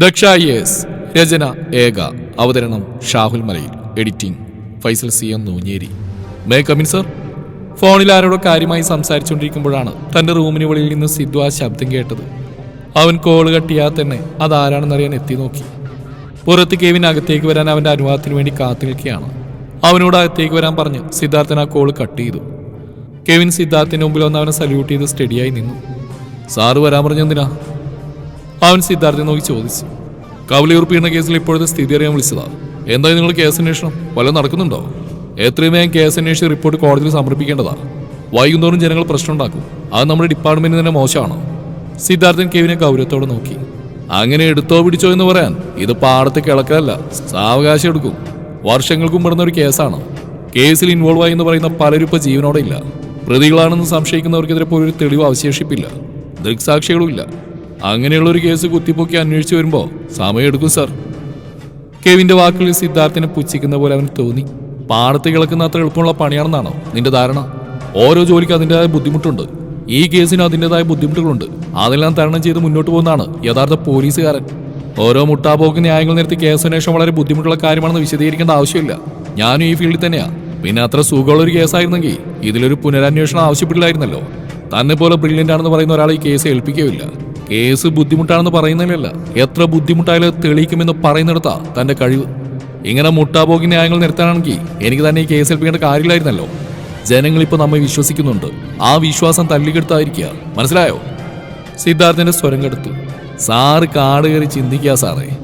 Daksha yes രചന ഏക. അവതരണം Shahul Malayil. Editing Faisal C M Noonjeri. May come in sir. ഫോണിൽ ആരോടോ കാര്യമായി സംസാരിച്ചുകൊണ്ടിരിക്കുമ്പോഴാണ് തന്റെ റൂമിന് വെളിയിൽ നിന്ന് സിദ്ധു ആ ശബ്ദം കേട്ടത്. അവൻ കോൾ കട്ടിയാൽ തന്നെ അതാരാണെന്നറിയാൻ എത്തി നോക്കി. പുറത്ത് കെവിൻ അകത്തേക്ക് വരാൻ അവന്റെ അനുവാദത്തിന് വേണ്ടി കാത്തു നിൽക്കുകയാണ് അവനോട് അകത്തേക്ക് വരാൻ പറഞ്ഞ് സിദ്ധാർത്ഥൻ ആ കോൾ കട്ട് ചെയ്തു. കെവിൻ സിദ്ധാർത്ഥിന്റെ മുമ്പിൽ വന്ന് അവനെ സല്യൂട്ട് ചെയ്ത് സ്റ്റഡിയായി നിന്നു. സാറ് വരാൻ പറഞ്ഞെന്തിനാ? അവൻ സിദ്ധാർത്ഥനെ നോക്കി ചോദിച്ചു. കവലയൂർ പീഡന കേസിൽ ഇപ്പോഴത്തെ സ്ഥിതി അറിയാൻ വിളിച്ചതാ. എന്തായി നിങ്ങൾ കേസ് അന്വേഷണം? വല്ലതും നടക്കുന്നുണ്ടോ? എത്രയും വേഗം കേസ് അന്വേഷിച്ച് റിപ്പോർട്ട് കോടതിയിൽ സമർപ്പിക്കേണ്ടതാ. വൈകുന്നേരം ജനങ്ങൾ പ്രശ്നം ഉണ്ടാക്കും അത് നമ്മുടെ ഡിപ്പാർട്ട്മെന്റിന് തന്നെ മോശമാണോ? സിദ്ധാർത്ഥൻ കെവിനെ ഗൗരവത്തോടെ നോക്കി. അങ്ങനെ എടുത്തോ പിടിച്ചോ എന്ന് പറയാൻ ഇത് പാടത്ത് കിളക്കല്ല സാവകാശം എടുക്കും. വർഷങ്ങൾക്കും പെടുന്ന ഒരു കേസാണ്. കേസിൽ ഇൻവോൾവ് ആയി എന്ന് പറയുന്ന പലരും ഇപ്പൊ ജീവനോടെ ഇല്ല. പ്രതികളാണെന്ന് സംശയിക്കുന്നവർക്കെതിരെ പോലും ഒരു തെളിവ് അവശേഷിപ്പില്ല. ദൃക്സാക്ഷികളും ഇല്ല അങ്ങനെയുള്ള ഒരു കേസ് കുത്തിപ്പൊക്കി അന്വേഷിച്ചു വരുമ്പോ സമയമെടുക്കും സാർ. കെവിന്റെ വാക്കുകളിൽ സിദ്ധാർത്ഥിനെ പുച്ഛിക്കുന്ന പോലെ അവന് തോന്നി. പാടത്ത് കിളക്കുന്ന അത്ര എളുപ്പമുള്ള പണിയാണെന്നാണോ നിന്റെ ധാരണ? ഓരോ ജോലിക്ക് അതിന്റെതായ ബുദ്ധിമുട്ടുണ്ട്. ഈ കേസിന് അതിന്റെതായ ബുദ്ധിമുട്ടുകളുണ്ട്. അതെല്ലാം തരണം ചെയ്ത് മുന്നോട്ട് പോകുന്നതാണ് യഥാർത്ഥ പോലീസുകാരൻ. ഓരോ മുട്ടാപോക്ക് ന്യായങ്ങൾ നിർത്തി കേസ് അന്വേഷണം വളരെ ബുദ്ധിമുട്ടുള്ള കാര്യമാണെന്ന് വിശദീകരിക്കേണ്ട ആവശ്യമില്ല. ഞാനും ഈ ഫീൽഡിൽ തന്നെയാണ് പിന്നെ അത്ര സുഖമുള്ള ഒരു കേസായിരുന്നെങ്കിൽ ഇതിലൊരു പുനരന്വേഷണം ആവശ്യപ്പെട്ടില്ലായിരുന്നല്ലോ തന്നെ പോലെ ബ്രില്യന്റ് ആണെന്ന് പറയുന്ന ഒരാൾ ഈ കേസ് ഏൽപ്പിക്കുകയില്ല. കേസ് ബുദ്ധിമുട്ടാണെന്ന് പറയുന്നതിലല്ല. എത്ര ബുദ്ധിമുട്ടായാലും തെളിയിക്കുമെന്ന് പറയുന്നിടത്താ തന്റെ കഴിവ്. ഇങ്ങനെ മുട്ടാപോക്കി ന്യായങ്ങൾ നിർത്താനാണെങ്കിൽ എനിക്ക് തന്നെ ഈ കേസ് ഏൽപ്പിക്കേണ്ട ജനങ്ങൾ ഇപ്പൊ നമ്മെ വിശ്വസിക്കുന്നുണ്ട്. ആ വിശ്വാസം തല്ലിക്കെടുത്തായിരിക്കുക മനസ്സിലായോ? സിദ്ധാർത്ഥന്റെ സ്വരം കെടുത്തു. സാറ് കാട് കയറി ചിന്തിക്കുക സാറേ.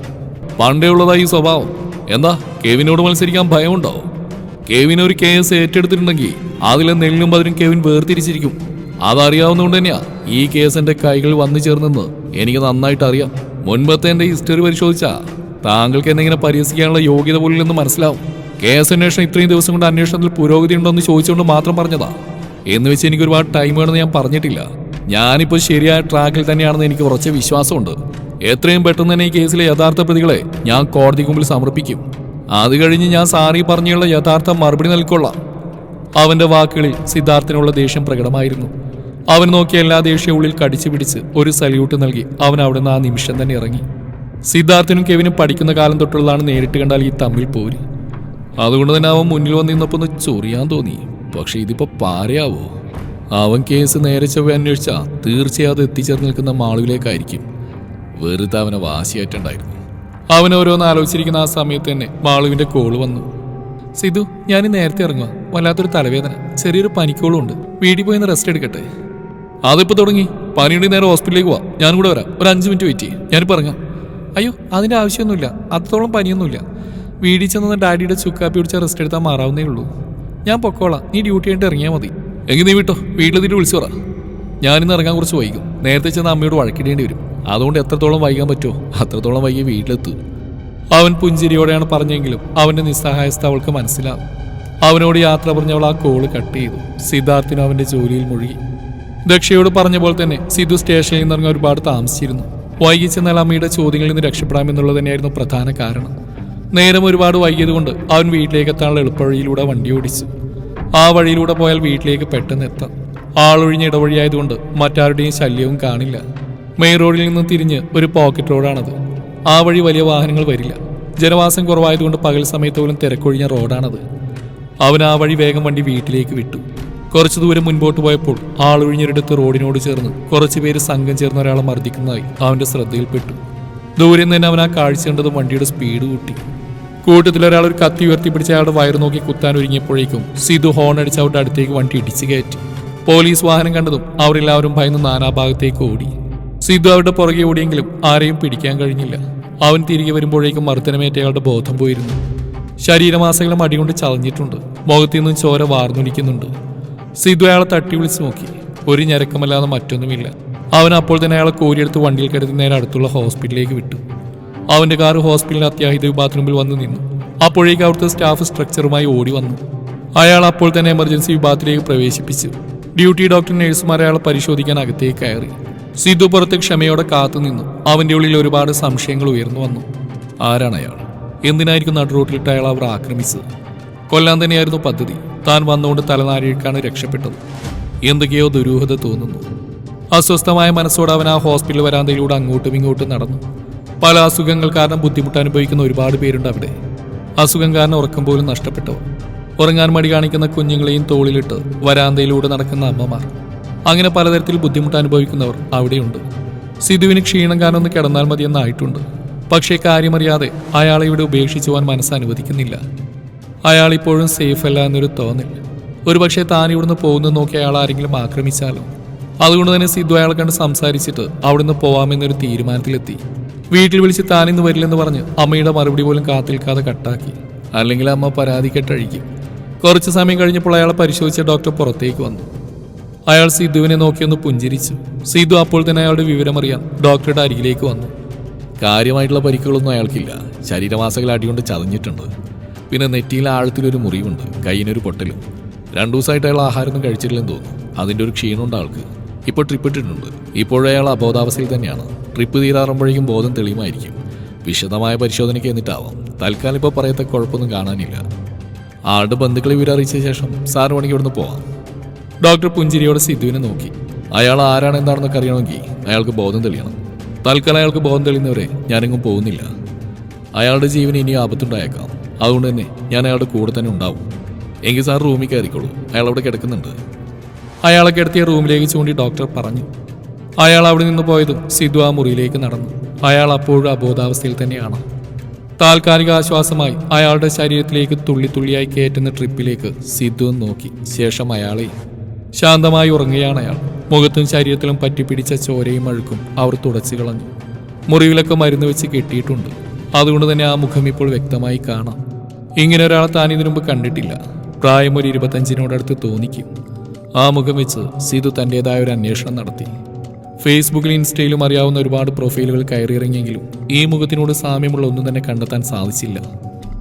പണ്ടേ ഉള്ളതാ ഈ സ്വഭാവം. എന്താ കെവിനോട് മത്സരിക്കാൻ ഭയമുണ്ടോ? കെവിൻ ഒരു കേസ് ഏറ്റെടുത്തിട്ടുണ്ടെങ്കിൽ അതിലെ നെല്ലും പതിനും കെവിൻ വേർതിരിച്ചിരിക്കും. അതറിയാവുന്നതുകൊണ്ട് തന്നെയാ ഈ കേസ് കൈകളിൽ വന്നു ചേർന്നെന്ന് എനിക്ക് നന്നായിട്ട് അറിയാം. മുൻപത്തെ എന്റെ ഹിസ്റ്ററി പരിശോധിച്ചാ താങ്കൾക്ക് എന്തെങ്കിലും പരിഹസിക്കാനുള്ള യോഗ്യത പോലില്ലെന്ന് മനസ്സിലാവും. കേസ് അന്വേഷണം ഇത്രയും ദിവസം കൊണ്ട് അന്വേഷണത്തിൽ പുരോഗതി ഉണ്ടോ എന്ന് ചോദിച്ചുകൊണ്ട് മാത്രം പറഞ്ഞതാ. എന്ന് വെച്ച് എനിക്ക് ഒരുപാട് ടൈം വേണമെന്ന് ഞാൻ പറഞ്ഞിട്ടില്ല. ഞാനിപ്പോൾ ശരിയായ ട്രാക്കിൽ തന്നെയാണെന്ന് എനിക്ക് കുറച്ച് വിശ്വാസമുണ്ട്. എത്രയും പെട്ടെന്ന് തന്നെ ഈ കേസിലെ യഥാർത്ഥ പ്രതികളെ ഞാൻ കോടതിക്ക് മുമ്പിൽ സമർപ്പിക്കും. അത് കഴിഞ്ഞ് ഞാൻ സാറി പറഞ്ഞുള്ള യഥാർത്ഥ മറുപടി നൽകൊള്ളാം അവന്റെ വാക്കുകളിൽ സിദ്ധാർത്ഥിനുള്ള ദേഷ്യം പ്രകടമായിരുന്നു. അവൻ നോക്കിയ എല്ലാ ദേഷ്യവും ഉള്ളിൽ കടിച്ചു പിടിച്ച് ഒരു സല്യൂട്ട് നൽകി അവൻ അവിടുന്ന് ആ നിമിഷം തന്നെ ഇറങ്ങി. സിദ്ധാർത്ഥിനും കെവിനും പഠിക്കുന്ന കാലം തൊട്ടുള്ളതാണ് നേരിട്ട് കണ്ടാൽ ഈ തമ്മിൽ പോരി. അതുകൊണ്ട് തന്നെ അവൻ മുന്നിൽ വന്ന് നിന്നപ്പോൾ ഒന്ന് ചൊറിയാൻ തോന്നി. പക്ഷെ ഇതിപ്പോ പാരയാവോ? അവൻ കേസ് നേരെ ചൊവ്വ അന്വേഷിച്ചാ തീർച്ചയായും അത് എത്തിച്ചേർന്ന് നിൽക്കുന്ന മാളുവിലേക്കായിരിക്കും. വെറുതെ അവനെ വാശിയായിട്ടുണ്ടായിരുന്നു അവൻ ഓരോന്ന് ആലോചിച്ചിരിക്കുന്ന ആ സമയത്ത് തന്നെ മാളുവിന്റെ കോൾ വന്നു. സിധു ഞാൻ നേരത്തെ ഇറങ്ങുക വല്ലാത്തൊരു തലവേദന. ചെറിയൊരു പനിക്കോളും ഉണ്ട് വീട്ടിൽ പോയി റെസ്റ്റ് എടുക്കട്ടെ? അതിപ്പോ തുടങ്ങി. പനിയുണ്ടെങ്കിൽ നേരെ ഹോസ്പിറ്റലിലേക്ക് പോവാം ഞാനും കൂടെ വരാം. ഒരു അഞ്ച് മിനിറ്റ് വെയിറ്റ് ചെയ്യും. ഞാനിപ്പോൾ ഇറങ്ങാം. അയ്യോ അതിന്റെ ആവശ്യമൊന്നുമില്ല. അത്രത്തോളം പനിയൊന്നുമില്ല. വീടി ചെന്ന് ഡാഡിയുടെ ചുക്കാപ്പി പിടിച്ച റെസ്റ്റ് എടുത്താൽ മാറാവുന്നേ ഉള്ളൂ. ഞാൻ പൊക്കോളാം. നീ ഡ്യൂട്ടി ആയിട്ട് ഇറങ്ങിയാൽ മതി. എങ്കിൽ നീ വിട്ടോ. വീട്ടിലെത്തിയിട്ട് വിളിച്ചു പറ. ഞാനിന്ന് ഇറങ്ങാൻ കുറച്ച് വൈകും. നേരത്തെ ചെന്ന് അമ്മയോട് വഴക്കിടേണ്ടി വരും. അതുകൊണ്ട് എത്രത്തോളം വൈകാൻ പറ്റുമോ അത്രത്തോളം വൈകി വീട്ടിലെത്തും. അവൻ പുഞ്ചിരിയോടെയാണ് പറഞ്ഞെങ്കിലും അവന്റെ നിസ്സഹായസ്ഥ അവൾക്ക് മനസ്സിലാവും അവനോട് യാത്ര പറഞ്ഞവൾ ആ കോൾ കട്ട് ചെയ്തു. സിദ്ധാർത്ഥിന് അവന്റെ ജോലിയിൽ മുഴുകി. ദക്ഷയോട് പറഞ്ഞ പോലെ തന്നെ സിദ്ധു സ്റ്റേഷനിൽ നിന്ന് ഇറങ്ങാൻ ഒരുപാട് താമസിച്ചിരുന്നു. വൈകി ചെന്നാൽ അമ്മയുടെ ചോദ്യങ്ങളിൽ നിന്ന് രക്ഷപ്പെടാമെന്നുള്ളത് തന്നെയായിരുന്നു പ്രധാന കാരണം. നേരം ഒരുപാട് വൈകിയതുകൊണ്ട് അവൻ വീട്ടിലേക്ക് എത്താനുള്ള എളുപ്പവഴിയിലൂടെ വണ്ടി ഓടിച്ചു. ആ വഴിയിലൂടെ പോയാൽ വീട്ടിലേക്ക് പെട്ടെന്ന് എത്താം. ആളൊഴിഞ്ഞ ഇടവഴിയായതുകൊണ്ട് മറ്റാരുടെയും ശല്യവും കാണില്ല. മെയിൻ റോഡിൽ നിന്ന് തിരിഞ്ഞ് ഒരു പോക്കറ്റ് റോഡാണത്. ആ വഴി വലിയ വാഹനങ്ങൾ വരില്ല. ജനവാസം കുറവായതുകൊണ്ട് പകൽ സമയത്ത് പോലും തിരക്കൊഴിഞ്ഞ റോഡാണത്. അവൻ ആ വഴി വേഗം വണ്ടി വീട്ടിലേക്ക് വിട്ടു. കുറച്ചു ദൂരം മുൻപോട്ട് പോയപ്പോൾ ആളൊഴിഞ്ഞൊരിടത്ത് റോഡിനോട് ചേർന്ന് കുറച്ചു പേര് സംഘം ചേർന്ന് ഒരാളെ മർദ്ദിക്കുന്നതായി അവന്റെ ശ്രദ്ധയിൽപ്പെട്ടു. ദൂരെ നിന്ന് അവൻ ആ കാഴ്ച കണ്ടത് വണ്ടിയുടെ സ്പീഡ് കൂട്ടി. കൂട്ടത്തിൽ ഒരാൾ ഒരു കത്തി ഉയർത്തി പിടിച്ച് അയാളുടെ വയറ് നോക്കി കുത്താൻ ഒരുങ്ങിയപ്പോഴേക്കും സിധു ഹോൺ അടിച്ച് അവരുടെ അടുത്തേക്ക് വണ്ടി ഇടിച്ചു കയറ്റി. പോലീസ് വാഹനം കണ്ടതും അവരെല്ലാവരും ഭയന്ന് നാനാഭാഗത്തേക്ക് ഓടി. സിധു അവരുടെ പുറകെ ഓടിയെങ്കിലും ആരെയും പിടിക്കാൻ കഴിഞ്ഞില്ല. അവൻ തിരികെ വരുമ്പോഴേക്കും മർദ്ദനമേറ്റ അയാളുടെ ബോധം പോയിരുന്നു. ശരീരമാസകളും അടികൊണ്ട് ചതഞ്ഞിട്ടുണ്ട്. മുഖത്തു നിന്നും ചോര വാർന്നൊലിക്കുന്നുണ്ട്. സിദ്ധു അയാളെ തട്ടി വിളിച്ചു നോക്കി. ഒരു ഞരക്കമല്ലാതെ മറ്റൊന്നുമില്ല. അവൻ അപ്പോൾ തന്നെ അയാളെ കോരിയെടുത്ത് വണ്ടിയിൽ കരുതി നേരെ അടുത്തുള്ള ഹോസ്പിറ്റലിലേക്ക് വിട്ടു. അവന്റെ കാർ ഹോസ്പിറ്റലിൽ അത്യാഹിത വിഭാഗത്തിന് മുമ്പിൽ വന്ന് നിന്നു. അപ്പോഴേക്ക് അവിടുത്തെ സ്റ്റാഫ് സ്ട്രക്ചറുമായി ഓടി വന്നു. അയാൾ അപ്പോൾ തന്നെ എമർജൻസി വിഭാഗത്തിലേക്ക് പ്രവേശിപ്പിച്ചു. ഡ്യൂട്ടി ഡോക്ടർ നഴ്സുമാരെ അയാളെ പരിശോധിക്കാൻ അകത്തേക്ക് കയറി. സിധു പുറത്ത് ക്ഷമയോടെ കാത്തു നിന്നു. അവന്റെ ഉള്ളിൽ ഒരുപാട് സംശയങ്ങൾ ഉയർന്നു വന്നു. ആരാണ് അയാൾ? എന്തിനായിരിക്കും നടുറോട്ടിലിട്ട് അയാൾ അവർ ആക്രമിച്ചത്? കൊല്ലാൻ തന്നെയായിരുന്നു പദ്ധതി. താൻ വന്നുകൊണ്ട് തലനാരിഴക്കാണ് രക്ഷപ്പെട്ടത്. എന്തൊക്കെയോ ദുരൂഹത തോന്നുന്നു. അസ്വസ്ഥമായ മനസ്സോടെ അവൻ ആ ഹോസ്പിറ്റൽ വരാന്തയിലൂടെ അങ്ങോട്ടും ഇങ്ങോട്ടും നടന്നു. പല അസുഖങ്ങൾ കാരണം ബുദ്ധിമുട്ട് അനുഭവിക്കുന്ന ഒരുപാട് പേരുണ്ട് അവിടെ. അസുഖം കാരണം ഉറക്കം പോലും നഷ്ടപ്പെട്ടവർ. ഉറങ്ങാൻ മടി കാണിക്കുന്ന കുഞ്ഞുങ്ങളെയും തോളിലിട്ട് വരാന്തയിലൂടെ നടക്കുന്ന അമ്മമാർ. അങ്ങനെ പലതരത്തിൽ ബുദ്ധിമുട്ട് അനുഭവിക്കുന്നവർ അവിടെയുണ്ട്. സിധുവിന് ക്ഷീണം കാരണം കിടന്നാൽ മതിയെന്നായിട്ടുണ്ട്. പക്ഷേ കാര്യമറിയാതെ അയാളെ ഇവിടെ ഉപേക്ഷിച്ചു പോകാൻ മനസ്സ് അനുവദിക്കുന്നില്ല. അയാൾ ഇപ്പോഴും സേഫ് അല്ല എന്നൊരു തോന്നൽ. ഒരുപക്ഷെ താൻ ഇവിടുന്ന് പോകുന്നത് നോക്കി അയാൾ ആരെങ്കിലും ആക്രമിച്ചാലോ? അതുകൊണ്ട് തന്നെ സിദ്ധു അയാളെ കണ്ട് സംസാരിച്ചിട്ട് അവിടുന്ന് പോവാമെന്നൊരു തീരുമാനത്തിലെത്തി. വീട്ടിൽ വിളിച്ച് താനിന്ന് വരില്ലെന്ന് പറഞ്ഞ് അമ്മയുടെ മറുപടി പോലും കാത്തിൽക്കാതെ കട്ടാക്കി. അല്ലെങ്കിൽ അമ്മ പരാതി കെട്ടഴിക്കും കുറച്ച് സമയം കഴിഞ്ഞപ്പോൾ അയാളെ പരിശോധിച്ച ഡോക്ടർ പുറത്തേക്ക് വന്നു. അയാൾ സിദ്ധുവിനെ നോക്കിയൊന്ന് പുഞ്ചിരിച്ചു. സിദ്ധു അപ്പോൾ തന്നെ അയാളുടെ വിവരമറിയാൻ ഡോക്ടറുടെ അരികിലേക്ക് വന്നു. കാര്യമായിട്ടുള്ള പരിക്കുകളൊന്നും അയാൾക്കില്ല. ശരീരമാസകൾ അടികൊണ്ട് ചതഞ്ഞിട്ടുണ്ട്. പിന്നെ നെറ്റിയിൽ ആഴത്തിലൊരു മുറിവുണ്ട്. കൈയിനൊരു പൊട്ടലും. രണ്ടു ദിവസമായിട്ട് അയാൾ ആഹാരമൊന്നും കഴിച്ചിട്ടില്ലെന്ന് തോന്നുന്നു. അതിന്റെ ഒരു ക്ഷീണമുണ്ട് ആൾക്ക്. ഇപ്പോൾ ട്രിപ്പ് ഇട്ടിട്ടുണ്ട്. ഇപ്പോഴേ അയാൾ അബോധാവസ്ഥയിൽ തന്നെയാണ്. ട്രിപ്പ് തീരാറുമ്പോഴേക്കും ബോധം തെളിയുമായിരിക്കും. വിശദമായ പരിശോധനയ്ക്ക് എന്നിട്ടാവാം. തൽക്കാലം ഇപ്പോൾ പറയത്തക്ക കുഴപ്പമൊന്നും കാണാനില്ല. ആളുടെ ബന്ധുക്കളെ വിവരം അറിയിച്ച ശേഷം സാറ് വേണമെങ്കിൽ ഇവിടുന്ന് പോവാം. ഡോക്ടർ പുഞ്ചിരിയോടെ സിദ്ധുവിനെ നോക്കി. അയാൾ ആരാണ് എന്താണെന്നൊക്കെ അറിയണമെങ്കിൽ അയാൾക്ക് ബോധം തെളിയണം. തൽക്കാലം അയാൾക്ക് ബോധം തെളിയുന്നവരെ ഞാനെങ്ങും പോകുന്നില്ല. അയാളുടെ ജീവൻ ഇനി ആപത്തുണ്ടായേക്കാം. അതുകൊണ്ട് തന്നെ ഞാൻ അയാളുടെ കൂടെ തന്നെ ഉണ്ടാവും. എങ്കിൽ സാർ റൂമിൽ കയറിക്കോളൂ. അയാൾ അവിടെ കിടക്കുന്നുണ്ട്. അയാളെ കിടത്തിയ റൂമിലേക്ക് ചൂണ്ടി ഡോക്ടർ പറഞ്ഞു. അയാൾ അവിടെ നിന്ന് പോയതും സിദ്ധു ആ മുറിയിലേക്ക് നടന്നു. അയാൾ അപ്പോഴും അബോധാവസ്ഥയിൽ തന്നെയാണ്. താൽക്കാലിക ആശ്വാസമായി അയാളുടെ ശരീരത്തിലേക്ക് തുള്ളി തുള്ളിയായി കയറ്റുന്ന ട്രിപ്പിലേക്ക് സിദ്ധു നോക്കി. ശേഷം അയാളെ ശാന്തമായി ഉറങ്ങുകയാണ് അയാൾ. മുഖത്തും ശരീരത്തിലും പറ്റിപ്പിടിച്ച ചോരയും അഴുക്കും അവർ തുടച്ചു കളഞ്ഞു. മുറിവിലൊക്കെ മരുന്ന് വെച്ച് കെട്ടിയിട്ടുണ്ട്. അതുകൊണ്ട് തന്നെ ആ മുഖം ഇപ്പോൾ വ്യക്തമായി കാണാം. ഇങ്ങനെ ഒരാളെ താൻ ഇതിനു മുമ്പ് കണ്ടിട്ടില്ല. പ്രായം ഒരു ഇരുപത്തഞ്ചിനോടടുത്ത് തോന്നിക്കും. ആ മുഖം വെച്ച് സീതു തന്റെതായ ഒരു അന്വേഷണം നടത്തി. ഫേസ്ബുക്കിലും ഇൻസ്റ്റയിലും അറിയാവുന്ന ഒരുപാട് പ്രൊഫൈലുകൾ കയറിയിറങ്ങിയെങ്കിലും ഈ മുഖത്തിനോട് സാമ്യമുള്ള ഒന്നും തന്നെ കണ്ടെത്താൻ സാധിച്ചില്ല.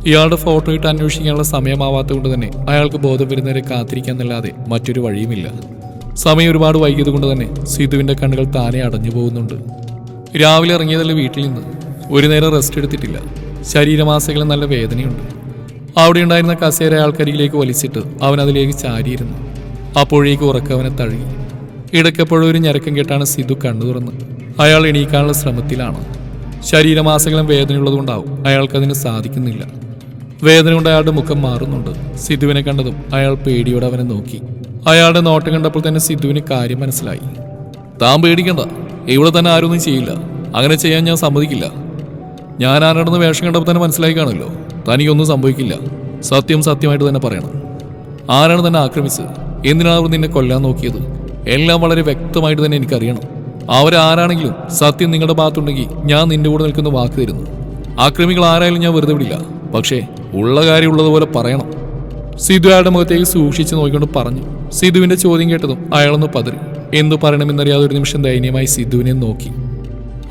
ഇയാളുടെ ഫോട്ടോ ഇട്ട് അന്വേഷിക്കാനുള്ള സമയമാവാത്തതുകൊണ്ട് തന്നെ അയാൾക്ക് ബോധം വരുന്നവരെ കാത്തിരിക്കാന്നല്ലാതെ മറ്റൊരു വഴിയുമില്ല. സമയം ഒരുപാട് വൈകിയത് കൊണ്ട് തന്നെ സിധുവിന്റെ കണ്ണുകൾ താനെ അടഞ്ഞു പോകുന്നുണ്ട്. രാവിലെ ഇറങ്ങിയതല്ല വീട്ടിൽ നിന്ന്? ഒരു നേരം റെസ്റ്റ് എടുത്തിട്ടില്ല. ശരീരമാസകളിൽ നല്ല വേദനയുണ്ട്. അവിടെ ഉണ്ടായിരുന്ന കസേര അയാൾക്കരികിലേക്ക് വലിച്ചിട്ട് അവൻ അതിലേക്ക് ചാരിയിരുന്നു. അപ്പോഴേക്ക് ഉറക്കവനെ തഴുകി. ഇടയ്ക്കപ്പോഴൊരു ഒരു ഞരക്കം കേട്ടാണ് സിധു കണ്ണു തുറന്ന്. അയാൾ എണീക്കാനുള്ള ശ്രമത്തിലാണ്. ശരീരമാസകലം വേദനയുള്ളതുകൊണ്ടാവും അയാൾക്കതിന് സാധിക്കുന്നില്ല. വേദന കൊണ്ട് അയാളുടെ മുഖം മാറുന്നുണ്ട്. സിധുവിനെ കണ്ടതും അയാൾ പേടിയോടെ അവനെ നോക്കി. അയാളുടെ നോട്ടം കണ്ടപ്പോൾ തന്നെ സിധുവിന് കാര്യം മനസ്സിലായി. താൻ പേടിക്കണ്ട. ഇവിടെ തന്നെ ആരൊന്നും ചെയ്യില്ല. അങ്ങനെ ചെയ്യാൻ ഞാൻ സമ്മതിക്കില്ല. ഞാൻ ആരാണെന്ന് വേഷം കണ്ടപ്പോൾ തന്നെ മനസ്സിലായി കാണുമല്ലോ. തനിക്കൊന്നും സംഭവിക്കില്ല. സത്യം സത്യമായിട്ട് തന്നെ പറയണം. ആരാണ് തന്നെ ആക്രമിച്ചത്? എന്തിനാണ് അവർ നിന്നെ കൊല്ലാൻ നോക്കിയത്? എല്ലാം വളരെ വ്യക്തമായിട്ട് തന്നെ എനിക്കറിയണം. അവരാരാണെങ്കിലും സത്യം നിങ്ങളുടെ ഭാഗത്തുണ്ടെങ്കിൽ ഞാൻ നിന്റെ കൂടെ നിൽക്കുന്ന വാക്ക് തരുന്നു. ആക്രമികൾ ആരായാലും ഞാൻ വെറുതെ വിടില്ല. പക്ഷേ ഉള്ള കാര്യം ഉള്ളതുപോലെ പറയണം. സിധു അയാളുടെ മുഖത്തേക്ക് സൂക്ഷിച്ച് നോക്കിക്കൊണ്ട് പറഞ്ഞു. സിധുവിന്റെ ചോദ്യം കേട്ടതും അയാളൊന്ന് പതറി. എന്തു പറയണമെന്നറിയാതെ ഒരു നിമിഷം ദയനീയമായി സിധുവിനെ നോക്കി.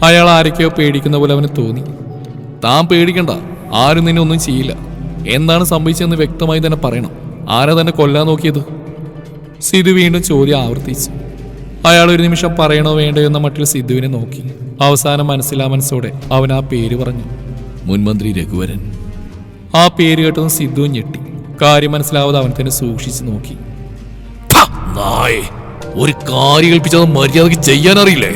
അയാൾ ആരൊക്കെയോ പേടിക്കുന്ന പോലെ അവന് തോന്നി. താൻ പേടിക്കണ്ട. ആരും നിന്നെ ഒന്നും ചെയ്യില്ല. എന്താണ് സംഭവിച്ചതെന്ന് വ്യക്തമായി തന്നെ പറയണം. ആരാ തന്നെ കൊല്ലാൻ നോക്കിയത്? സിധു വീണ്ടും ചോദ്യം ആവർത്തിച്ചു. അയാൾ ഒരു നിമിഷം പറയണോ വേണ്ടോ എന്ന മട്ടിൽ സിധുവിനെ നോക്കി. അവസാനം മനസ്സിലാ മനസ്സോടെ അവൻ ആ പേര് പറഞ്ഞു. മുൻമന്ത്രി രഘുവരൻ. ആ പേര് കേട്ടതും സിദ്ധുവും ഞെട്ടി. കാര്യം മനസ്സിലാവാതെ അവൻ തന്നെ സൂക്ഷിച്ചു നോക്കി. ഒരു കാര്യം കൽപ്പിച്ചത് മര്യാദയ്ക്ക് ചെയ്യാൻ അറിയില്ലേ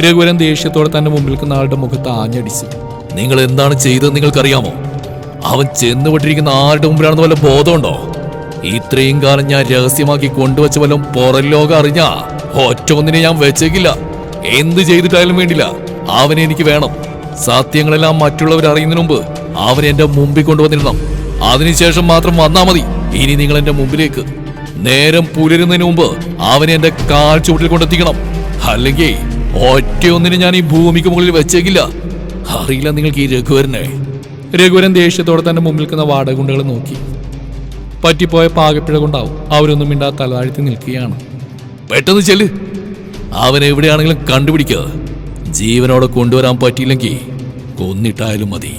രഘുവരൻ ദേഷ്യത്തോടെ തന്റെ മുമ്പിൽ നിൽക്കുന്ന ആളുടെ മുഖത്ത് ആഞ്ഞടിച്ചു. നിങ്ങൾ എന്താണ് ചെയ്തത് നിങ്ങൾക്കറിയാമോ? അവൻ ചെന്നുപെട്ടിരിക്കുന്ന ആരുടെ മുമ്പിലാണെന്ന് വല്ല ബോധമുണ്ടോ? ഇത്രയും കാലം ഞാൻ രഹസ്യമാക്കി കൊണ്ടുവച്ച വല്ലതും പുറം ലോകം അറിഞ്ഞാ? ഒറ്റ ഒന്നിനെ ഞാൻ വെച്ചേക്കില്ല. എന്ത് ചെയ്തിട്ടായാലും വേണ്ടില്ല. അവനെ എനിക്ക് വേണം. സത്യങ്ങളെല്ലാം മറ്റുള്ളവർ അറിയുന്നതിന് മുമ്പ് അവനെ എന്റെ മുമ്പിൽ കൊണ്ടുവന്നിരുന്നു. അതിനുശേഷം മാത്രം വന്നാ മതി. ഇനി നിങ്ങൾ എന്റെ മുമ്പിലേക്ക്. നേരം പുലരുന്നതിന് മുമ്പ് അവനെ എന്റെ കാൽ ചുവട്ടിൽ കൊണ്ടെത്തിക്കണം. അല്ലെങ്കിൽ ഒറ്റയൊന്നിനെ ഞാൻ ഈ ഭൂമിക്ക് മുകളിൽ വെച്ചേക്കില്ല. അറിയില്ല നിങ്ങൾക്ക് ഈ രഘുവരനെ. രഘുവരൻ ദേഷ്യത്തോടെ തന്റെ മുമ്പിൽ നിൽക്കുന്ന വാടകുണ്ടകളെ നോക്കി. പറ്റിപ്പോയ പാകപ്പിഴ കൊണ്ടാവും അവരൊന്നും മിണ്ടാ തലതാഴ്ത്തി നിൽക്കുകയാണ്. പെട്ടെന്ന് ചെല്ല്. അവൻ എവിടെയാണെങ്കിലും കണ്ടുപിടിക്കുക ജീവനോടെ കൊണ്ടുവരാൻ പറ്റിയില്ലെങ്കിൽ കൊന്നിട്ടായാലും മതി.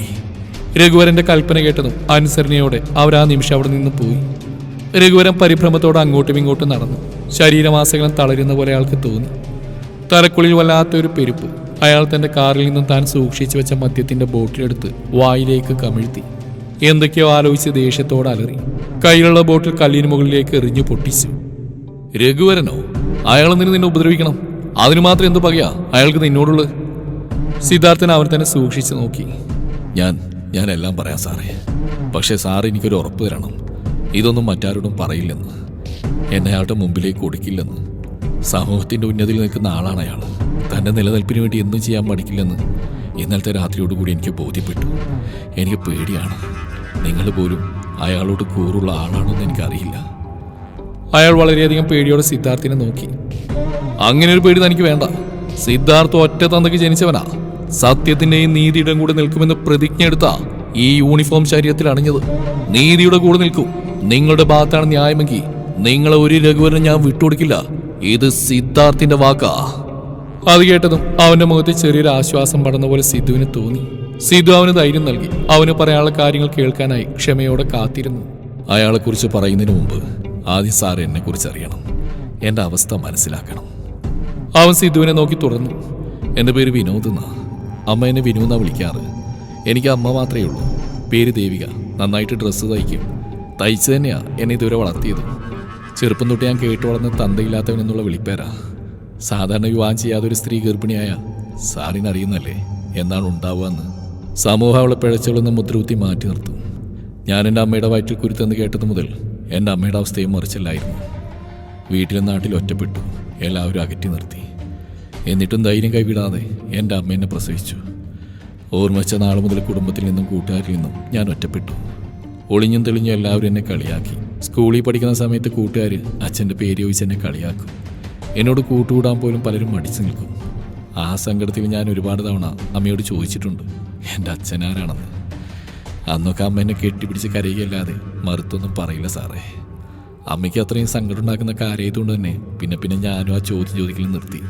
രഘുവരന്റെ കൽപ്പന കേട്ടതും അനുസരണയോടെ അവർ ആ നിമിഷം അവിടെ നിന്ന് പോയി. രഘുവരൻ പരിഭ്രമത്തോടെ അങ്ങോട്ടും ഇങ്ങോട്ടും നടന്നു. ശരീരമാസകലം തളരുന്ന പോലെ അയാൾക്ക് തോന്നി. തലക്കുള്ളിൽ വല്ലാത്തൊരു പെരുപ്പ്. അയാൾ തന്റെ കാറിൽ നിന്നും താൻ സൂക്ഷിച്ചു വെച്ച മദ്യത്തിന്റെ ബോട്ടിലെടുത്ത് വായിലേക്ക് കമിഴ്ത്തി. എന്തൊക്കെയോ ആലോചിച്ച് ദേഷ്യത്തോടെ അലറി. കയ്യിലുള്ള ബോട്ടിൽ കല്ലിന് മുകളിലേക്ക് എറിഞ്ഞു പൊട്ടിച്ചു. രഘുവരനോ? അയാൾ നിന്ന് നിന്നെ ഉപദ്രവിക്കണം? അതിനു മാത്രം എന്ത് പകയാ? അയാൾക്ക് നിന്നോടുള്ളത്. സിദ്ധാർത്ഥൻ അവൻ തന്നെ സൂക്ഷിച്ചു നോക്കി. ഞാൻ ഞാൻ എല്ലാം പറയാം സാറേ. പക്ഷേ സാർ എനിക്കൊരു ഉറപ്പ് തരണം. ഇതൊന്നും മറ്റാരോടും പറയില്ലെന്ന്. എന്നെ അയാളുടെ മുമ്പിലേക്ക് കൊടുക്കില്ലെന്ന് സമൂഹത്തിന്റെ ഉന്നതിയിൽ നിൽക്കുന്ന ആളാണ് അയാൾ. തന്റെ നിലനിൽപ്പിന് വേണ്ടി എന്തും ചെയ്യാൻ പഠിക്കില്ലെന്ന് ഇന്നലത്തെ രാത്രിയോടുകൂടി എനിക്ക് ബോധ്യപ്പെട്ടു. എനിക്ക് പേടിയാണ്. നിങ്ങൾ പോലും അയാളോട് കൂറുള്ള ആളാണെന്ന് എനിക്കറിയില്ല. അയാൾ വളരെയധികം പേടിയോടെ സിദ്ധാർത്ഥിനെ നോക്കി. അങ്ങനെ ഒരു പേടി തനിക്ക് വേണ്ട. സിദ്ധാർത്ഥ് ഒറ്റ തന്തയ്ക്ക് ജനിച്ചവനാ. സത്യത്തിന്റെയും നീതിയുടെയും കൂടെ നിൽക്കുമെന്ന് പ്രതിജ്ഞ എടുത്ത ഈ യൂണിഫോം ശരീരത്തിൽ അണിഞ്ഞത്. നീതിയുടെ കൂടെ നിൽക്കും. നിങ്ങളുടെ ഭാഗത്താണ് ന്യായമെങ്കിൽ നിങ്ങളെ ഒരു രഘുവരനും ഞാൻ വിട്ടുകൊടുക്കില്ല. ഇത് സിദ്ധാർത്ഥിന്റെ വാക്കാ. അത് കേട്ടതും അവന്റെ മുഖത്ത് ചെറിയൊരു ആശ്വാസം പടർന്ന പോലെ സിദ്ധുവിന് തോന്നി. സിദ്ധു അവന് ധൈര്യം നൽകി. അവന് പറയാനുള്ള കാര്യങ്ങൾ കേൾക്കാനായി ക്ഷമയോടെ കാത്തിരുന്നു. അയാളെക്കുറിച്ച് പറയുന്നതിന് മുമ്പ് ആദ്യം സാർ എന്നെ കുറിച്ച് അറിയണം. എന്റെ അവസ്ഥ മനസ്സിലാക്കണം. അവൻ സിദ്ധുവിനെ നോക്കി തുടർന്നു എന്റെ പേര് വിനോദ് എന്നാ അമ്മ എന്നെ വിനു എന്നാ വിളിക്കാറ്. എനിക്ക് അമ്മ മാത്രമേ ഉള്ളൂ. പേര് ദേവിക. നന്നായിട്ട് ഡ്രസ്സ് തയ്ക്കും. തയ്ച്ചു തന്നെയാണ് എന്നെ ഇതുവരെ വളർത്തിയത്. ചെറുപ്പം തൊട്ട് ഞാൻ കേട്ടു വളർന്ന തന്തയില്ലാത്തവൻ എന്നുള്ള വിളിപ്പേരാ. സാധാരണ വിവാഹം ചെയ്യാതെ ഒരു സ്ത്രീ ഗർഭിണിയായ സാറിന് അറിയുന്നല്ലേ? എന്നാണ് ഉണ്ടാവുക എന്ന്. സമൂഹം അവളെ പിഴച്ചുകളെന്ന് മുദ്രകുത്തി മാറ്റി നിർത്തും. ഞാൻ എന്റെ അമ്മയുടെ വയറ്റിൽ കുരുത്തെന്ന് കേട്ടത് മുതൽ എന്റെ അമ്മയുടെ അവസ്ഥയും മറിച്ചല്ലായിരുന്നു. വീട്ടിലും നാട്ടിലും ഒറ്റപ്പെട്ടു. എല്ലാവരും അകറ്റി നിർത്തി. എന്നിട്ടും ധൈര്യം കൈവിടാതെ എന്റെ അമ്മ എന്നെ പ്രസവിച്ചു. ഓർമ്മിച്ച നാൾ മുതൽ കുടുംബത്തിൽ നിന്നും കൂട്ടുകാരിൽ നിന്നും ഞാൻ ഒറ്റപ്പെട്ടു. ഒളിഞ്ഞും തെളിഞ്ഞും എല്ലാവരും എന്നെ കളിയാക്കി. സ്കൂളിൽ പഠിക്കുന്ന സമയത്ത് കൂട്ടുകാർ അച്ഛന്റെ പേര് ചോദിച്ച് എന്നെ കളിയാക്കും. എന്നോട് കൂട്ടുകൂടാൻ പോലും പലരും മടിച്ചു നിൽക്കും. ആ സങ്കടത്തിൽ ഞാൻ ഒരുപാട് തവണ അമ്മയോട് ചോദിച്ചിട്ടുണ്ട് എന്റെ അച്ഛനാരാണെന്ന് അന്നൊക്കെ അമ്മ എന്നെ കെട്ടിപ്പിടിച്ച് കരയുകയല്ലാതെ മറുത്തൊന്നും പറയില്ല സാറേ. അമ്മയ്ക്ക് അത്രയും സങ്കടം ഉണ്ടാക്കുന്ന കാര്യമായതുകൊണ്ട് തന്നെ പിന്നെ പിന്നെ ഞാനും ആ ചോദ്യം ചോദിക്കലും നിർത്തി.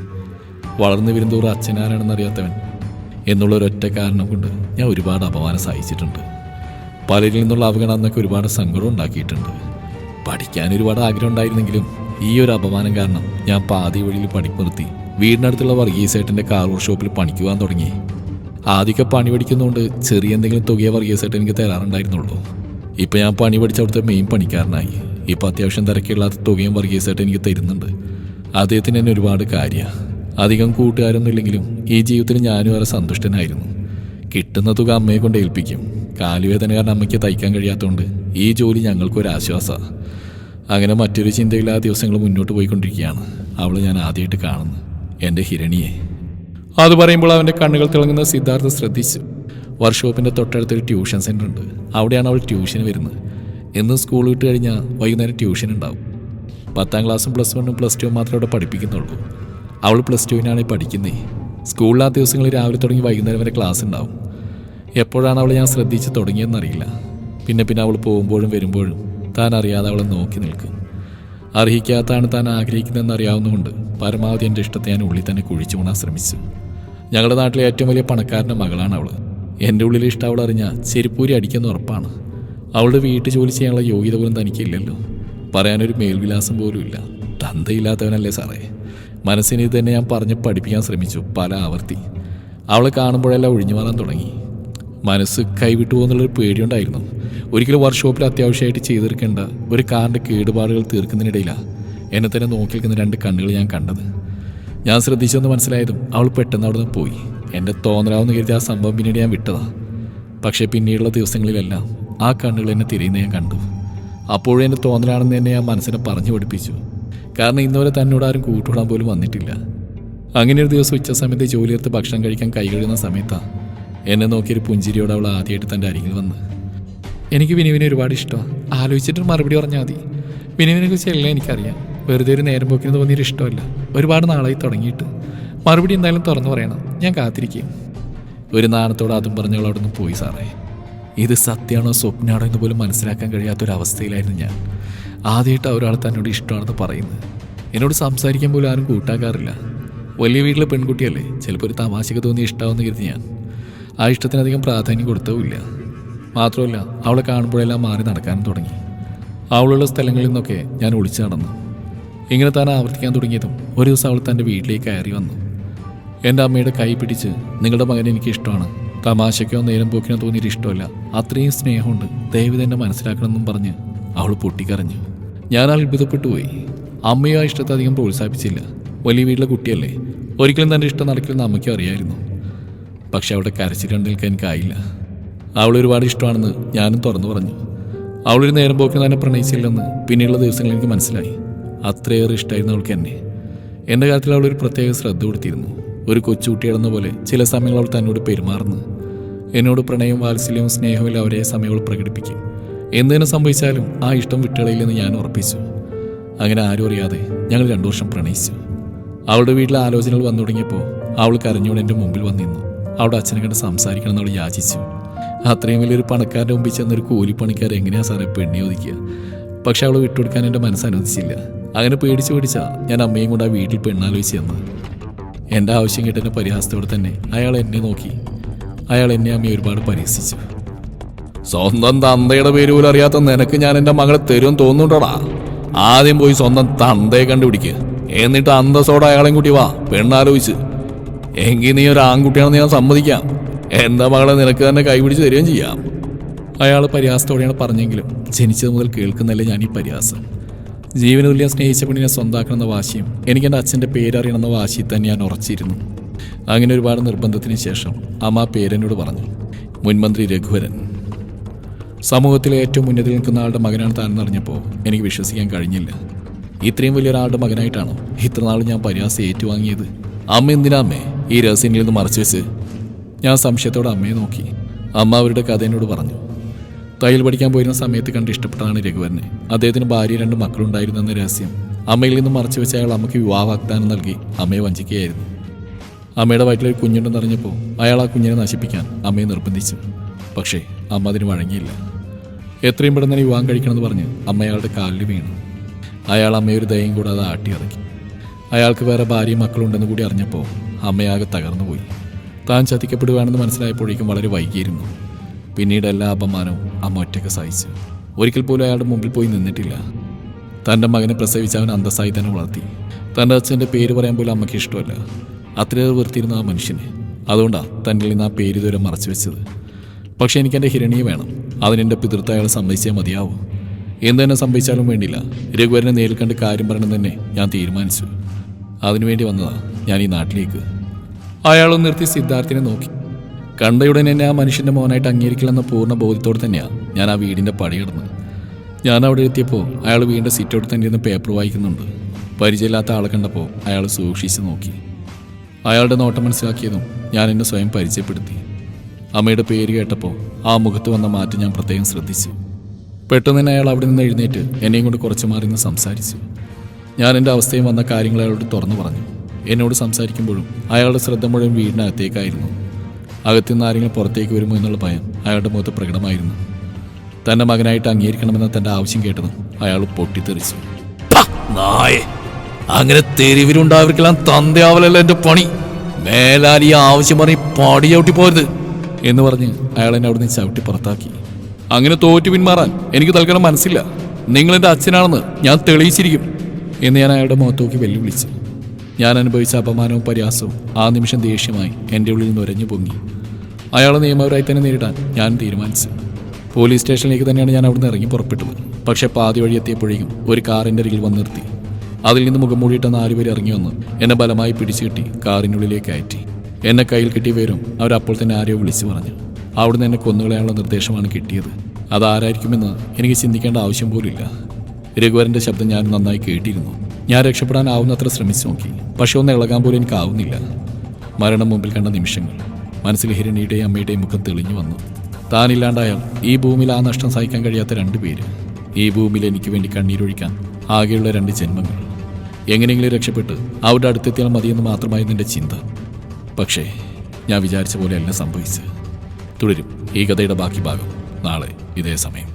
വളർന്നു വരുന്തോറും അച്ഛനാരാണെന്ന് അറിയാത്തവൻ എന്നുള്ള ഒരൊറ്റ കാരണം കൊണ്ട് ഞാൻ ഒരുപാട് അപമാനം സഹിച്ചിട്ടുണ്ട്. പലരിൽ നിന്നുള്ള അവഗണന എന്നൊക്കെ ഒരുപാട് സങ്കടം ഉണ്ടാക്കിയിട്ടുണ്ട്. പഠിക്കാൻ ഒരുപാട് ആഗ്രഹം ഉണ്ടായിരുന്നെങ്കിലും ഈ ഒരു അപമാനം കാരണം ഞാൻ പാതി വഴിയിൽ പഠിപ്പ് നിർത്തി. വീടിനടുത്തുള്ള വർഗീസേട്ടന്റെ കാർ വർക്ക്ഷോപ്പിൽ പണിക്കുവാൻ തുടങ്ങി. ആദ്യമൊക്കെ പണി പഠിക്കുന്നതുകൊണ്ട് ചെറിയ എന്തെങ്കിലും തുകയെ വർഗീസേട്ടൻ എനിക്ക് തരാറുണ്ടായിരുന്നുള്ളൂ. ഇപ്പം ഞാൻ പണി പഠിച്ച അവിടുത്തെ മെയിൻ പണിക്കാരനായി. ഇപ്പം അത്യാവശ്യം തിരക്കില്ലാത്ത തുകയും വർഗീസേട്ടൻ എനിക്ക് തരുന്നുണ്ട്. അദ്ദേഹത്തിന് തന്നെ ഒരുപാട് കാര്യമാണ് അധികം കൂട്ടുകാരൊന്നും ഇല്ലെങ്കിലും ഈ ജീവിതത്തിൽ ഞാനും ഏറെ സന്തുഷ്ടനായിരുന്നു. കിട്ടുന്ന തുക അമ്മയെ കൊണ്ട് ഏൽപ്പിക്കും. കാലുവേദന കാരണം അമ്മയ്ക്ക് തയ്ക്കാൻ കഴിയാത്തതുകൊണ്ട് ഈ ജോലി ഞങ്ങൾക്കൊരാശ്വാസമാണ് അങ്ങനെ മറ്റൊരു ചിന്തയില്ലാ ദിവസങ്ങൾ മുന്നോട്ട് പോയിക്കൊണ്ടിരിക്കുകയാണ്. അവൾ ഞാൻ ആദ്യമായിട്ട് കാണുന്നു. എന്റെ ഹിരണിയെ. അത് പറയുമ്പോൾ അവന്റെ കണ്ണുകൾ തിളങ്ങുന്ന സിദ്ധാർത്ഥ ശ്രദ്ധിച്ചു. വർക്ക്ഷോപ്പിന്റെ തൊട്ടടുത്തൊരു ട്യൂഷൻ സെന്റർ ഉണ്ട്. അവിടെയാണ് അവൾ ട്യൂഷന് വരുന്നത്. എന്നും സ്കൂൾ വിട്ട് കഴിഞ്ഞാൽ വൈകുന്നേരം ട്യൂഷൻ ഉണ്ടാവും. പത്താം ക്ലാസ്സും പ്ലസ് വണ്ണും പ്ലസ് ടുവും മാത്രമേ അവിടെ പഠിപ്പിക്കുന്നുള്ളൂ അവൾ പ്ലസ് ടുവിനാണ് പഠിക്കുന്നത് സ്കൂളിൽ ആ ദിവസങ്ങളിൽ രാവിലെ തുടങ്ങി വൈകുന്നേരം വരെ ക്ലാസ് ഉണ്ടാവും എപ്പോഴാണ് അവൾ ഞാൻ ശ്രദ്ധിച്ച് തുടങ്ങിയെന്നറിയില്ല. പിന്നെ പിന്നെ അവൾ പോകുമ്പോഴും വരുമ്പോഴും താൻ അറിയാതെ അവളെ നോക്കി നിൽക്കും. അർഹിക്കാത്താണ് താൻ ആഗ്രഹിക്കുന്നതെന്ന് അറിയാവുന്നതുകൊണ്ട് പരമാവധി എന്റെ ഇഷ്ടത്തെ ഞാൻ ഉള്ളിൽ തന്നെ കുഴിച്ചു മൂടാൻ ശ്രമിച്ചു. ഞങ്ങളുടെ നാട്ടിലെ ഏറ്റവും വലിയ പണക്കാരന്റെ മകളാണ് അവൾ എന്റെ ഉള്ളിലെ ഇഷ്ടം അവൾ അറിഞ്ഞാൽ ചെരുപ്പൂരി അടിക്കുന്ന ഉറപ്പാണ്. അവളുടെ വീട്ടിൽ ജോലി ചെയ്യാനുള്ള യോഗ്യത പോലും തനിക്കില്ലല്ലോ. പറയാനൊരു മേൽവിലാസം പോലും ഇല്ല. തന്തയില്ലാത്തവനല്ലേ സാറേ. മനസ്സിന് തന്നെ ഞാൻ പറഞ്ഞ് പഠിപ്പിക്കാൻ ശ്രമിച്ചു പല ആവർത്തി. അവളെ കാണുമ്പോഴെല്ലാം ഒഴിഞ്ഞു മാറാൻ തുടങ്ങി. മനസ്സ് കൈവിട്ടു പോകുന്നുള്ളൊരു പേടിയുണ്ടായിരുന്നു. ഒരിക്കലും വർക്ക്ഷോപ്പിൽ അത്യാവശ്യമായിട്ട് ചെയ്തു ഒരു കാറിന്റെ കേടുപാടുകൾ തീർക്കുന്നതിനിടയിലാണ് എന്നെ തന്നെ നോക്കി നിൽക്കുന്ന രണ്ട് കണ്ണുകൾ ഞാൻ കണ്ടത്. ഞാൻ ശ്രദ്ധിച്ചെന്ന് മനസ്സിലായതും അവൾ പെട്ടെന്ന് അവിടെ നിന്ന് പോയി. എന്റെ തോന്നലാവെന്ന് കരുതി ആ സംഭവം പിന്നീട് ഞാൻ വിട്ടതാ. പക്ഷേ പിന്നീടുള്ള ദിവസങ്ങളിലെല്ലാം ആ കണ്ണുകൾ എന്നെ തിരയുന്ന ഞാൻ കണ്ടു. അപ്പോഴും എന്റെ തോന്നലാണെന്ന് തന്നെ ഞാൻ മനസ്സിനെ പറഞ്ഞു പഠിപ്പിച്ചു. കാരണം ഇന്നുവരെ തന്നോട് ആരും കൂട്ടുകൂടാൻ പോലും വന്നിട്ടില്ല. അങ്ങനെ ഒരു ദിവസം ഉച്ച സമയത്ത് ജോലിയെടുത്ത് ഭക്ഷണം കഴിക്കാൻ കൈ സമയത്താണ് എന്നെ നോക്കിയൊരു പുഞ്ചിരിയോട് അവൾ ആദ്യമായിട്ട് തന്റെ അരികിൽ വന്ന്. എനിക്ക് വിനുവിനെ ഒരുപാട് ഇഷ്ടമാണ് ആലോചിച്ചിട്ട് മറുപടി പറഞ്ഞാൽ മതി. വിനുവിനെ കുറിച്ച് എല്ലാം എനിക്കറിയാം. വെറുതെ ഒരു നേരം പോക്കിന് തോന്നിയൊരു ഇഷ്ടമല്ല. ഒരുപാട് നാളായി തുടങ്ങിയിട്ട്. മറുപടി എന്തായാലും തുറന്നു പറയണം. ഞാൻ കാത്തിരിക്കും. ഒരു നാണത്തോടെ അതും പറഞ്ഞവൾ അവിടെ നിന്ന് പോയി സാറേ. ഇത് സത്യമാണോ സ്വപ്നമാണോ എന്ന് പോലും മനസ്സിലാക്കാൻ കഴിയാത്തൊരവസ്ഥയിലായിരുന്നു ഞാൻ. ആദ്യമായിട്ട് ഒരാൾ തന്നോട് ഇഷ്ടമാണെന്ന് പറയുന്നത്. എന്നോട് സംസാരിക്കാൻ പോലും ആരും കൂട്ടാക്കാറില്ല. വലിയ വീട്ടിലെ പെൺകുട്ടിയല്ലേ ചിലപ്പോൾ ഒരു തമാശക്ക് തോന്നി ഇഷ്ടമാവെന്ന് കരുതി ഞാൻ. ആ ഇഷ്ടത്തിനധികം പ്രാധാന്യം കൊടുത്തവുമില്ല മാത്രമല്ല അവളെ കാണുമ്പോഴെല്ലാം മാറി നടക്കാനും തുടങ്ങി. അവളുള്ള സ്ഥലങ്ങളിൽ നിന്നൊക്കെ ഞാൻ ഒളിച്ചു നടന്നു. ഇങ്ങനെ താൻ ആവർത്തിക്കാൻ തുടങ്ങിയതും ഒരു ദിവസം അവൾ തന്റെ വീട്ടിലേക്ക് കയറി വന്നു. എന്റെ അമ്മയുടെ കൈ പിടിച്ച് നിങ്ങളുടെ മകൻ എനിക്ക് ഇഷ്ടമാണ്. തമാശയ്ക്കോ നേരം പോക്കിനോ തോന്നിയിട്ട് ഇഷ്ടമല്ല. അത്രയും സ്നേഹമുണ്ട്. ദയവ് തന്നെ മനസ്സിലാക്കണമെന്നും പറഞ്ഞ് അവൾ പൊട്ടിക്കരഞ്ഞു. ഞാൻ അത്ഭുതപ്പെട്ടു പോയി. അമ്മയോ ആ ഇഷ്ടത്തെ അധികം പ്രോത്സാഹിപ്പിച്ചില്ല. വലിയ വീട്ടിലെ കുട്ടിയല്ലേ. ഒരിക്കലും തന്റെ ഇഷ്ടം നടക്കില്ലെന്ന് അമ്മയ്ക്കും അറിയായിരുന്നു. പക്ഷെ അവിടെ കരച്ചിൽ കണ്ടു നിൽക്കാൻ എനിക്കായില്ല. അവൾ ഒരുപാട് ഇഷ്ടമാണെന്ന് ഞാനും തുറന്നു പറഞ്ഞു. അവളൊരു നേരം പോക്കിന് തന്നെ പ്രണയിച്ചില്ലെന്ന് പിന്നീടുള്ള ദിവസങ്ങളിൽ എനിക്ക് മനസ്സിലായി. അത്രയേറെ ഇഷ്ടമായിരുന്നു അവൾക്ക് എന്നെ. എന്റെ കാര്യത്തിൽ അവൾ ഒരു പ്രത്യേക ശ്രദ്ധ കൊടുത്തിരുന്നു. ഒരു കൊച്ചുകുട്ടിയാണെന്ന പോലെ ചില സമയങ്ങൾ അവൾ തന്നോട് പെരുമാറുന്നു. എന്നോട് പ്രണയവും വാത്സല്യവും സ്നേഹവും അവരെ സമയം അവൾ പ്രകടിപ്പിക്കും. എന്തിനു സംഭവിച്ചാലും ആ ഇഷ്ടം വിട്ടുകളയില്ലെന്ന് ഞാൻ ഉറപ്പിച്ചു. അങ്ങനെ ആരും അറിയാതെ ഞങ്ങൾ രണ്ടു വർഷം പ്രണയിച്ചു. അവളുടെ വീട്ടിലെ ആലോചനകൾ വന്നു തുടങ്ങിയപ്പോൾ അവൾ കരഞ്ഞോട് എന്റെ മുമ്പിൽ വന്നിരുന്നു. അവളുടെ അച്ഛനെ കണ്ട് സംസാരിക്കണം എന്നവൾ യാചിച്ചു. അത്രയും വലിയൊരു പണക്കാരന്റെ മുമ്പിൽ ചെന്നൊരു കൂലിപ്പണിക്കാർ എങ്ങനെയാണ് സാറേ പെണ്ണി ഒതുക്കുക പക്ഷെ അവൾ വിട്ടുകൊടുക്കാൻ എന്റെ മനസ്സ് അനുവദിച്ചില്ല. അങ്ങനെ പേടിച്ച് പേടിച്ചാ ഞാൻ അമ്മയും കൊണ്ട് ആ വീട്ടിൽ പെണ്ണാലോചിച്ച് ചെന്ന് എന്റെ ആവശ്യം കേട്ട എന്റെ പരിഹാസത്തോടെ തന്നെ അയാൾ എന്നെ നോക്കി. അയാൾ എന്നെ അമ്മയെ ഒരുപാട് പരിഹസിച്ചു. സ്വന്തം തന്തയുടെ പേര് പോലും അറിയാത്ത നിനക്ക് ഞാൻ എന്റെ മകളെ തരും തോന്നുന്നുണ്ടോടാ? ആദ്യം പോയി സ്വന്തം തന്തയെ കണ്ടുപിടിക്ക്. എന്നിട്ട് അന്തസ്സോടെ അയാളെയും കൂട്ടി വാ പെണ്ണാലോചിച്ച്. എങ്കിൽ നീ ഒരു ആൺകുട്ടിയാണെന്ന് ഞാൻ സമ്മതിക്കാം. എന്റെ മകളെ നിനക്ക് തന്നെ കൈപിടിച്ച് തരികയും ചെയ്യാം. അയാൾ പരിഹാസത്തോടെയാണ് പറഞ്ഞെങ്കിലും ജനിച്ചത് മുതൽ കേൾക്കുന്നല്ലേ ഞാൻ ഈ പരിഹാസം. ജീവന തുല്യം സ്നേഹിച്ച പെണ്ണിനെ സ്വന്താക്കണമെന്ന വാശിയും എനിക്ക് എന്റെ അച്ഛന്റെ പേരറിയണമെന്ന വാശിയിൽ തന്നെ ഞാൻ ഉറച്ചിരുന്നു. അങ്ങനെ ഒരുപാട് നിർബന്ധത്തിന് ശേഷം അമ്മ പേരനോട് പറഞ്ഞു. മുൻമന്ത്രി രഘുവരൻ. സമൂഹത്തിലെ ഏറ്റവും മുന്നിൽ നിൽക്കുന്ന ആളുടെ മകനാണ് താൻ എന്നറിഞ്ഞപ്പോൾ എനിക്ക് വിശ്വസിക്കാൻ കഴിഞ്ഞില്ല. ഇത്രയും വലിയൊരാളുടെ മകനായിട്ടാണോ ഇത്രനാൾ ഞാൻ പരിഹാസം ഏറ്റുവാങ്ങിയത്? അമ്മ എന്തിനാ അമ്മേ? ഈ രഹസ്യങ്ങളിൽ നിന്ന് മറച്ചു വെച്ച് ഞാൻ സംശയത്തോടെ അമ്മയെ നോക്കി. അമ്മ അവരുടെ കഥ എന്നോട് പറഞ്ഞു. തയ്യൽ പഠിക്കാൻ പോയിരുന്ന സമയത്ത് കണ്ട് ഇഷ്ടപ്പെട്ടതാണ് രഘുവരനെ. അദ്ദേഹത്തിന് ഭാര്യ രണ്ട് മക്കളുണ്ടായിരുന്നു എന്ന രഹസ്യം അമ്മയിൽ നിന്ന് മറച്ചു വെച്ച അയാൾ അമ്മയ്ക്ക് വിവാഹ വാഗ്ദാനം നൽകി അമ്മയെ വഞ്ചിക്കുകയായിരുന്നു. അമ്മയുടെ വയറ്റിലൊരു കുഞ്ഞുണ്ടെന്ന് അറിഞ്ഞപ്പോൾ അയാൾ ആ കുഞ്ഞിനെ നശിപ്പിക്കാൻ അമ്മയെ നിർബന്ധിച്ചു. പക്ഷേ അമ്മ അതിന് വഴങ്ങിയില്ല. എത്രയും പെട്ടെന്ന് തന്നെ വിവാഹം കഴിക്കണമെന്ന് പറഞ്ഞ് അമ്മയാളുടെ കാലിൽ വീണു. അയാൾ അമ്മയൊരു ദയം കൂടാതെ ആട്ടി ഇറക്കി. അയാൾക്ക് വേറെ ഭാര്യയും മക്കളുണ്ടെന്ന് കൂടി അറിഞ്ഞപ്പോൾ അമ്മയാകെ തകർന്നുപോയി താൻ ചതിക്കപ്പെടുകയാണെന്ന് മനസ്സിലായപ്പോഴേക്കും വളരെ വൈകിയിരുന്നു. പിന്നീട് എല്ലാ അപമാനവും അമ്മ ഒറ്റയ്ക്ക് സഹിച്ചു. ഒരിക്കൽ പോലും അയാളുടെ മുമ്പിൽ പോയി നിന്നിട്ടില്ല. തന്റെ മകനെ പ്രസവിച്ച് അവൻ അന്തസ്സായി തന്നെ വളർത്തി. തന്റെ അച്ഛന്റെ പേര് പറയാൻ പോലും അമ്മയ്ക്ക് ഇഷ്ടമല്ല. അത്രയേറെ വെറുത്തിരുന്ന ആ മനുഷ്യനെ. അതുകൊണ്ടാണ് തന്നിൽ നിന്ന് ആ പേര് ഇതുവരെ മറച്ചു വെച്ചത്. പക്ഷേ എനിക്ക് എന്റെ ഹിരണിയെ വേണം. അതിനെന്റെ പിതൃത്വ അയാൾ സമ്മതിച്ചേ മതിയാവൂ. എന്ത് തന്നെ സംഭവിച്ചാലും വേണ്ടില്ല. രഘുവരനെ നേരിൽ കണ്ട് കാര്യം പറയണം തന്നെ ഞാൻ തീരുമാനിച്ചു. അതിനുവേണ്ടി വന്നതാ ഞാൻ ഈ നാട്ടിലേക്ക്. അയാളൊന്ന് നിർത്തി സിദ്ധാർത്ഥിനെ നോക്കി. കണ്ടയുടൻ എന്നെ ആ മനുഷ്യന്റെ മോനായിട്ട് അംഗീകരിക്കില്ലെന്ന പൂർണ ബോധ്യത്തോടെ തന്നെയാണ് ഞാൻ ആ വീടിന്റെ പടിയിടുന്നത് ഞാൻ അവിടെ എത്തിയപ്പോൾ അയാൾ വീടിന്റെ സിറ്റൗട്ട് തന്നെ ഇരുന്ന് പേപ്പർ വായിക്കുന്നുണ്ട്. പരിചയമില്ലാത്ത ആളെ കണ്ടപ്പോൾ അയാൾ സൂക്ഷിച്ച് നോക്കി. അയാളുടെ നോട്ടം മനസ്സിലാക്കിയതും ഞാൻ എന്നെ സ്വയം പരിചയപ്പെടുത്തി. അമ്മയുടെ പേര് കേട്ടപ്പോൾ ആ മുഖത്ത് വന്ന മാറ്റം ഞാൻ പ്രത്യേകം ശ്രദ്ധിച്ചു. പെട്ടെന്ന് തന്നെ അയാൾ അവിടെ നിന്ന് എഴുന്നേറ്റ് എന്നെയും കൊണ്ട് കുറച്ച് മാറി നിന്ന് സംസാരിച്ചു. ഞാൻ എന്റെ അവസ്ഥയും വന്ന കാര്യങ്ങൾ അയാളോട് തുറന്നു പറഞ്ഞു. എന്നോട് സംസാരിക്കുമ്പോഴും അയാളുടെ ശ്രദ്ധ മുഴുവൻ വീടിനകത്തേക്കായിരുന്നു. അകത്തുനിന്ന് ആരെങ്കിലും പുറത്തേക്ക് വരുമോ എന്നുള്ള ഭയം അയാളുടെ മുഖത്ത് പ്രകടമായിരുന്നു. തന്റെ മകനായിട്ട് അംഗീകരിക്കണമെന്ന തന്റെ ആവശ്യം കേട്ടത് അയാൾ പൊട്ടിത്തെറിച്ചു. അങ്ങനെ തെരുവിലുണ്ടാവർക്കെല്ലാം തന്തയാവലല്ല എന്റെ പണി? മേലാൽ ഈ ആവശ്യം പറഞ്ഞ് പടി ചവിട്ടി പോരുത് എന്ന് പറഞ്ഞ് അയാൾ എന്നെ അവിടുന്ന് ചവിട്ടി പുറത്താക്കി. അങ്ങനെ തോറ്റു പിന്മാറാൻ എനിക്ക് തൽക്കാലം മനസ്സില്ല. നിങ്ങൾ എന്റെ അച്ഛനാണെന്ന് ഞാൻ തെളിയിച്ചിരിക്കും എന്ന് ഞാൻ അയാളുടെ മുഖത്തോക്കി വെല്ലുവിളിച്ചു. ഞാൻ അനുഭവിച്ച അപമാനവും പരിഹാസവും ആ നിമിഷം ദേഷ്യമായി എന്റെ ഉള്ളിൽ നുരഞ്ഞു പൊങ്ങി. അയാളെ നിയമപരമായി തന്നെ നേരിടാൻ ഞാൻ തീരുമാനിച്ചു. പോലീസ് സ്റ്റേഷനിലേക്ക് തന്നെയാണ് ഞാൻ അവിടുന്ന് ഇറങ്ങി പുറപ്പെട്ടത്. പക്ഷേ പാതി വഴി എത്തിയപ്പോഴേക്കും ഒരു കാറിന്റെ അരികിൽ വന്നിർത്തി അതിൽ നിന്ന് മുഖം മൂടിയിട്ട നാലുപേർ ഇറങ്ങി വന്ന് എന്നെ ബലമായി പിടിച്ചു കെട്ടി കാറിനുള്ളിലേക്ക് കയറ്റി എന്നെ കയ്യിൽ കിട്ടിയവരും അവരപ്പോൾ തന്നെ ആരെയോ വിളിച്ചു പറഞ്ഞു. അവിടുന്ന് എന്നെ കൊന്നുകളയാനുള്ള നിർദ്ദേശമാണ് കിട്ടിയത്. അതാരായിരിക്കുമെന്ന് എനിക്ക് ചിന്തിക്കേണ്ട ആവശ്യം പോലില്ല. രഘുവരന്റെ ശബ്ദം ഞാൻ നന്നായി കേട്ടിരുന്നു. ഞാൻ രക്ഷപ്പെടാനാവുന്നത്ര ശ്രമിച്ചു നോക്കി. പക്ഷെ ഒന്ന് ഇളകാൻ പോലും എനിക്കാവുന്നില്ല മരണം മുമ്പിൽ കണ്ട നിമിഷങ്ങൾ. മനസ്സിൽ ഹിരണിയുടെയും അമ്മയുടെയും മുഖം തെളിഞ്ഞു വന്നു. താനില്ലാണ്ടായാൽ ഈ ഭൂമിയിൽ ആ നഷ്ടം സഹിക്കാൻ കഴിയാത്ത രണ്ട് പേര്. ഈ ഭൂമിയിൽ എനിക്ക് വേണ്ടി കണ്ണീരൊഴിക്കാൻ ആകെയുള്ള രണ്ട് ജന്മങ്ങൾ. എങ്ങനെയെങ്കിലും രക്ഷപ്പെട്ട് അവരുടെ അടുത്തെത്തിയാൽ മതിയെന്ന് മാത്രമായിരുന്നു എന്റെ ചിന്ത. പക്ഷേ ഞാൻ വിചാരിച്ച പോലെ എല്ലാം സംഭവിച്ച് തുടരും. ഈ കഥയുടെ ബാക്കി ഭാഗം നാളെ ഇതേ സമയം.